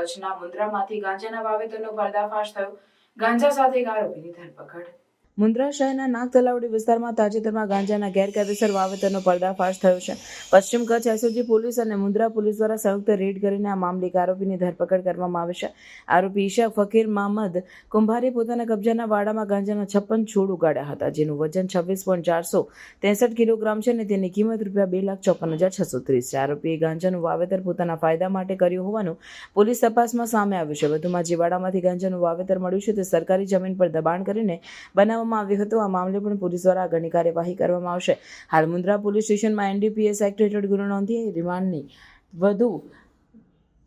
કચ્છના મુન્દ્રામાંથી ગાંજાના વાવેતરનો પર્દાફાશ થયો. ગાંજા સાથે એક આરોપીની ધરપકડ. મુન્દ્રા શહેરના નાગ તલાવડી વિસ્તારમાં તાજેતરમાં ગાંજાના ગેરકાયદેસર વાવેતરનો પર્દાફાશ થયો છે. પશ્ચિમ કચ્છ એસઓજી પોલીસ અને મુન્દ્રા પોલીસ દ્વારા સંયુક્ત રેડ કરીને આ મામલે આરોપીની ધરપકડ કરવામાં આવી છે. આરોપી ઈશા ફકીર મહમદ કુંભારે પોતાના કબજાના વાડામાં ગાંજાના છપ્પન છોડ ઉગાડ્યા હતા, જેનું વજન છવ્વીસ પોઈન્ટ ચારસો ત્રેસઠ કિલોગ્રામ છે અને તેની કિંમત રૂપિયા બે લાખ ચોપન હજાર છસો ત્રીસ છે. આરોપીએ ગાંજાનું વાવેતર પોતાના ફાયદા માટે કર્યું હોવાનું પોલીસ તપાસમાં સામે આવ્યું છે. વધુમાં જે વાડામાંથી ગાંજાનું વાવેતર મળ્યું છે તે સરકારી જમીન પર દબાણ કરીને બનાવવામાં આવ્યું હતું. આ મામલે પણ પોલીસ દ્વારા આગળની કાર્યવાહી કરવામાં આવશે. હાલ મુન્દ્રા પોલીસ સ્ટેશનમાં એનડીપીએસ એક્ટ હેઠળ ગુનો નોંધી રિમાન્ડની વધુ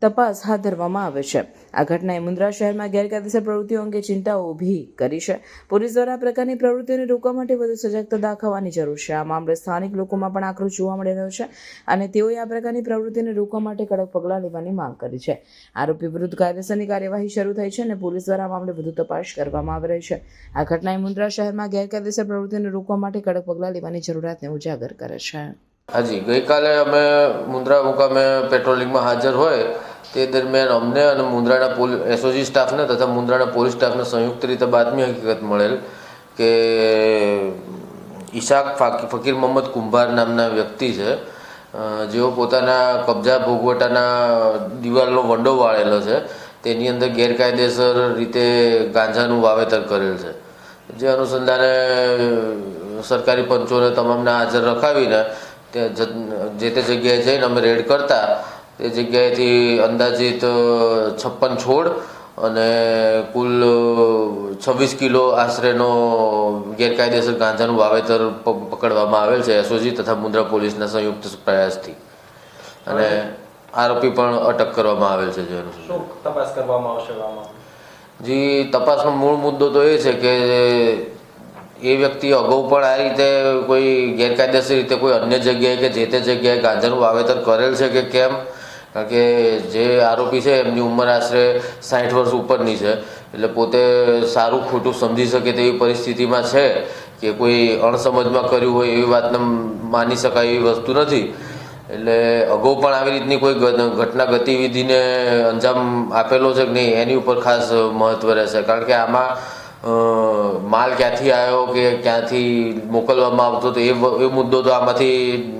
તપાસ હાથ ધરવામાં આવે છે. આ ઘટનાએ મુન્દ્રા શહેરમાં ગેરકાયદેસર પ્રવૃત્તિઓ અંગે ચિંતાઓ ઊભી કરી છે. પોલીસ દ્વારા આ પ્રકારની પ્રવૃત્તિઓને રોકવા માટે વધુ સજાગતા દાખવવાની જરૂર છે. આ મામલે સ્થાનિક લોકોમાં પણ આક્રોશ જોવા મળી રહ્યો છે અને તેઓએ આ પ્રકારની પ્રવૃત્તિને રોકવા માટે કડક પગલાં લેવાની માંગ કરી છે. આરોપી વિરુદ્ધ કાયદેસરની કાર્યવાહી શરૂ થઈ છે અને પોલીસ દ્વારા આ મામલે વધુ તપાસ કરવામાં આવી રહી છે. આ ઘટનાએ મુન્દ્રા શહેરમાં ગેરકાયદેસર પ્રવૃત્તિને રોકવા માટે કડક પગલાં લેવાની જરૂરિયાતને ઉજાગર કરે છે. હાજી, ગઈકાલે અમે મુન્દ્રા મુકામે પેટ્રોલિંગમાં હાજર હોય તે દરમિયાન અમને અને મુંદ્રાના પોલીસ એસઓજી સ્ટાફને તથા મુંદ્રાના પોલીસ સ્ટાફને સંયુક્ત રીતે બાતમી હકીકત મળેલ કે ઈશાક ફાકી, ફકીર મોહમ્મદ કુંભાર નામના વ્યક્તિ છે. જેઓ પોતાના કબજા ભોગવટાના દિવાલનો વંડો વાળેલો છે. તેની અંદર ગેરકાયદેસર રીતે ગાંજાનું વાવેતર કરેલ છે. જે અનુસંધાને સરકારી પંચોને તમામને હાજર રખાવીને તે જે તે જગ્યાએ જઈને અમે રેડ કરતા તે જગ્યાએથી અંદાજિત છપ્પન છોડ અને કુલ છવ્વીસ કિલો આશરેનો ગેરકાયદેસર ગાંજાનું વાવેતર પકડવામાં આવેલ છે એસઓજી તથા મુન્દ્રા પોલીસના સંયુક્ત પ્રયાસથી. અને આરોપી પણ અટક કરવામાં આવેલ છે જેનું તપાસ કરવામાં આવશે જી તપાસનો મૂળ મુદ્દો તો એ છે કે એ વ્યક્તિ અગાઉ પણ આ રીતે કોઈ ગેરકાયદેસર રીતે કોઈ અન્ય જગ્યાએ કે જે તે જગ્યાએ ગાંજાનું વાવેતર કરેલ છે કે કેમ? કારણ કે જે આરોપી છે, એમની ઉંમર આશરે સાઠ વર્ષ ઉપરની છે. એટલે પોતે સારું ખોટું સમજી શકે તેવી પરિસ્થિતિમાં છે કે કોઈ અણસમજમાં કર્યું હોય એવી વાતને માની શકાય એવી વસ્તુ નથી. એટલે અગાઉ પણ આવી રીતની કોઈ ઘટના ગતિવિધિને અંજામ આપેલો છે કે નહીં, એની ઉપર ખાસ મહત્વ રહેશે. કારણ કે આમાં માલ ક્યાંથી આવ્યો કે ક્યાંથી મોકલવામાં આવતો તો એ મુદ્દો તો આમાંથી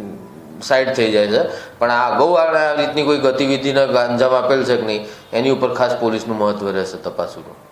સાઈડ થઈ જાય છે. પણ આ અગાઉ આ રીતની કોઈ ગતિવિધિને અંજામ આપેલ છે કે નહીં? એની ઉપર ખાસ પોલીસનું મહત્વ રહેશે તપાસનું